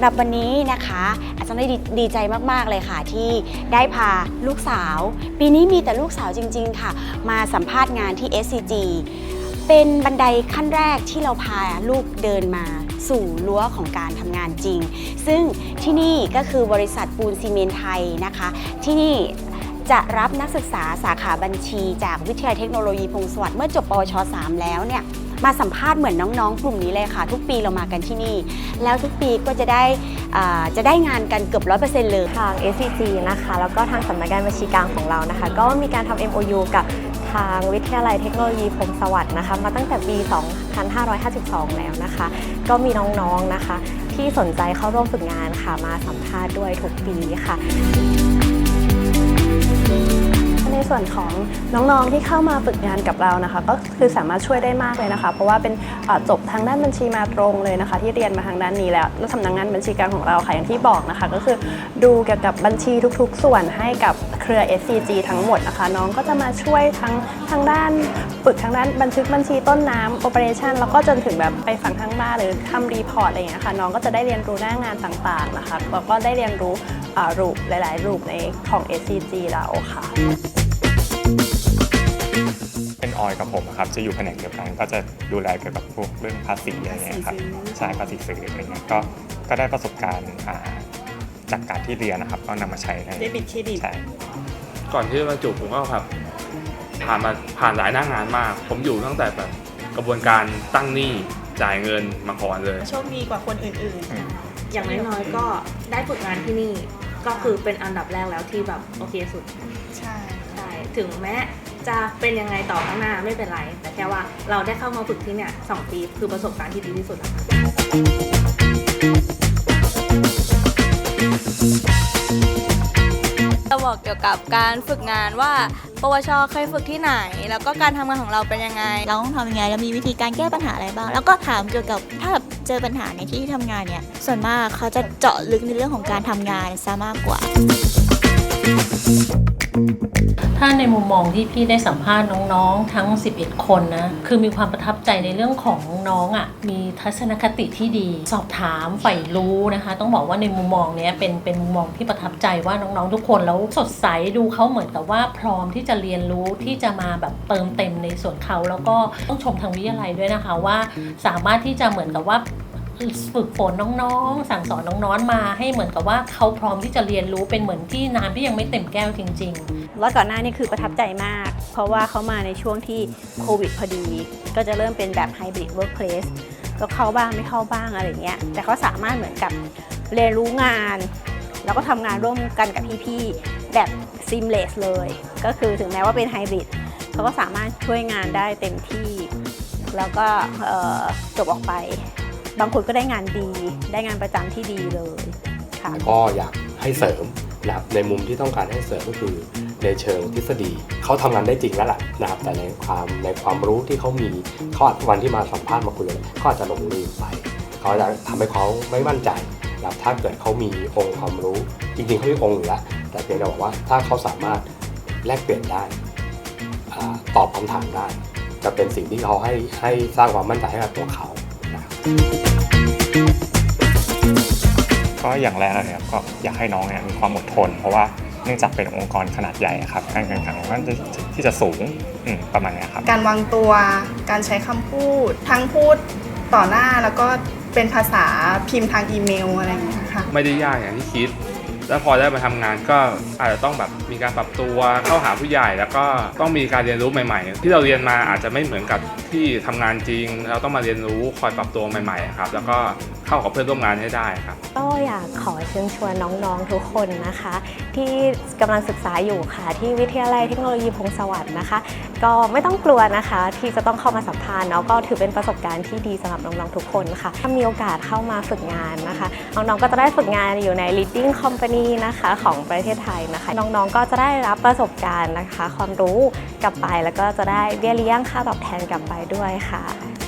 ำหรับวันนี้นะคะ อาจารย์ได้ดีใจมาก ๆ เลยค่ะ ที่ได้พาลูกสาว ปีนี้มีแต่ลูกสาวจริง ๆ ค่ะ มาสัมภาษณ์งานที่ SCG เป็นบันไดขั้นแรกที่เราพาลูกเดินมาสู่รั้วของการทำงานจริง ซึ่งที่นี่ก็คือบริษัทปูนซีเมนไทยนะคะ ที่นี่จะรับนักศึกษาสาขาบัญชีจากวิทยาลัยเทคโนโลยีพงศวรเมื่อจบปวช 3 แล้วเนี่ย มาสัมภาษณ์เหมือนน้องๆ กลุ่มนี้เลยค่ะ ทุกปีเรามากันที่นี่ แล้วทุกปีก็จะได้จะได้งานกันเกือบร้อยเปอร์เซ็นต์เลย ทาง SCG นะคะ แล้วก็ทางสำนักงานบัญชีกลางของเรานะคะ ก็มีการทำ MOU กับทางวิทยาลัยเทคโนโลยีพรมสวัสดิ์นะคะ มาตั้งแต่ปี 2552 แล้วนะคะ ก็มีน้องๆนะคะ ที่สนใจเข้าร่วมฝึกงานค่ะ มาสัมภาษณ์ด้วยทุกปีค่ะ ส่วนของน้องๆที่เข้ามาฝึกงานกับเรานะคะ ก็คือสามารถช่วยได้มากเลยนะคะ เพราะว่าเป็นจบทางด้านบัญชีมาตรงเลยนะคะ ที่เรียนมาทางด้านนี้แล้วแล้วสำนักงานบัญชีกางของเราค่ะอย่างที่บอกนะคะ ก็คือดูเกี่ยวกับบัญชีทุกๆ ส่วนให้กับเครือ SCG ทั้งหมดนะคะ น้องก็จะมาช่วยทั้งทางด้านฝึกทางด้านบันทึกบัญชีต้นน้ำ operation แล้วก็จนถึงแบบไปฝั่งทางบ้านหรือทำรีพอร์ตอะไรอย่างเงี้ยค่ะน้องก็จะได้เรียนรู้หน้างานต่างๆนะคะแล้วก็ได้เรียนรู้รูปหลาย ๆ รูปในของ SCG เราค่ะ ออยกับผมอะครับจะอยู่แผนกเดียวกัน ก็จะดูแลเกี่ยวกับพวกเรื่องภาษีอะไรเงี้ยครับใช่ภาษีสื่ออะไรเงี้ยก็ก็ได้ประสบการณ์อ่าจากการที่เรียนนะครับ ก็นำมาใช้ในเดบิตเครดิตใช่ก่อนที่จะมาจุผมก็แบบผ่านมาผ่านหลายหน้างานมาก ผมอยู่ตั้งแต่แบบกระบวนการตั้งหนี้จ่ายเงินมาก่อนเลย โชคดีกว่าคนอื่น อืม อย่างน้อยๆก็ได้ฝึกงานที่นี่ ก็คือเป็นอันดับแรกแล้วที่แบบโอเคสุด ๆ ใช่ใช่ ถึงแม้จะเป็นยังไงต่อข้างหน้าไม่เป็นไร แต่แค่ว่าเราได้เข้ามาฝึกที่เนี่ยสองปีคือประสบการณ์ที่ดีที่สุดแล้วค่ะจะบอกเกี่ยวกับการฝึกงานว่า ปวชเคยฝึกที่ไหน แล้วก็การทำงานของเราเป็นยังไง เราต้องทำยังไง แล้วมีวิธีการแก้ปัญหาอะไรบ้าง แล้วก็ถามเกี่ยวกับถ้าแบบเจอปัญหาในที่ทำงานเนี่ย ส่วนมากเขาจะเจาะลึกในเรื่องของการทำงานซะมากกว่าถ้าใน มองที่พี่ได้สัมภาษณ์น้องๆ ทั้ง 11 คนนะ คือมีความประทับใจในเรื่องของน้องอะ มีทัศนคติที่ดี สอบถามใฝ่รู้นะคะ ต้องบอกว่าในมุมมองเนี้ยเป็นเป็นมุมมองที่ประทับใจว่าน้องๆ ทุกคนแล้วสดใสดูเขาเหมือนกับว่าพร้อมที่จะเรียนรู้ที่จะมาแบบเติมเต็มในส่วนเขาแล้วก็ต้องชมทางวิทยาลัยด้วยนะคะว่า สามารถที่จะเหมือนกับว่า ฝึกฝนน้องๆ สั่งสอนน้องๆมาให้เหมือนกับว่าเขาพร้อมที่จะเรียนรู้เป็นเหมือนที่น้ำที่ยังไม่เต็มแก้วจริงๆแล้วก่อนหน้านี่คือประทับใจมาก เพราะว่าเขามาในช่วงที่โควิดพอดี ก็จะเริ่มเป็นแบบไฮบริดเวิร์กเพลสก็เข้าบ้างไม่เข้าบ้างอะไรเงี้ย แต่เขาสามารถเหมือนกับเรียนรู้งาน แล้วก็ทำงานร่วมกันกับพี่ๆ แบบซิมเลสเลย ก็คือถึงแม้ว่าเป็นไฮบริดเขาก็สามารถช่วยงานได้เต็มที่ แล้วก็จบออกไป บางคนก็ได้งานดี ได้งานประจำที่ดีเลยค่ะ ก็อยากให้เสริมนะครับในมุมที่ต้องการให้เสริมก็คือในเชิงทฤษฎีเขาทำงานได้จริงแล้วล่ะนะครับแต่ในความในความรู้ที่เขามีเขาอาจวันที่มาสัมภาษณ์มาคุยกันเขาอาจจะหลงลืมไปเขาจะทำให้เขาไม่มั่นใจนะครับถ้าเกิดเขามีองค์ความรู้จริงๆเขามีองค์อยู่แล้วแต่เพียงแต่บอกว่าถ้าเขาสามารถแลกเปลี่ยนได้อาตอบคำถามได้ จะเป็นสิ่งที่เขาให้ให้สร้างความมั่นใจให้กับตัวเขา ก็อย่างแรกเลยครับก็อยากให้น้องเนี่ยมีความอดทน เพราะว่าเนื่องจากเป็นองค์กรขนาดใหญ่อะครับการแข่งขันมันจะที่จะสูงอืมประมาณเนี้ยครับ การวางตัว การใช้คำพูด ทั้งพูดต่อหน้าแล้วก็เป็นภาษาพิมพ์ทางอีเมลอะไรอย่างเงี้ยค่ะ ไม่ได้ยากอย่างที่คิด แล้วพอได้มาทำงานก็อาจจะต้องแบบมีการปรับตัวเข้าหาผู้ใหญ่ แล้วก็ต้องมีการเรียนรู้ใหม่ๆ ที่เราเรียนมาอาจจะไม่เหมือนกับที่ทำงานจริง เราต้องมาเรียนรู้คอยปรับตัวใหม่ๆครับแล้วก็ เข้ากับเพื่อนร่วมงานให้ได้ครับ ก็อยากขอเชิญชวนน้องๆทุกคนนะคะ ที่กำลังศึกษาอยู่ค่ะ ที่วิทยาลัยเทคโนโลยีพงศวรรค์นะคะ ก็ไม่ต้องกลัวนะคะ ที่จะต้องเข้ามาสัมภาษณ์เนาะก็ถือเป็นประสบการณ์ที่ดีสำหรับน้องๆทุกคนค่ะ ถ้ามีโอกาสเข้ามาฝึกงานนะคะน้องๆก็จะได้ฝึกงานอยู่ใน leading company นะคะของประเทศไทยนะคะ น้องๆก็จะได้รับประสบการณ์นะคะ ความรู้กลับไปแล้วก็จะได้เบี้ยเลี้ยงค่าตอบแทนกลับไปด้วยค่ะ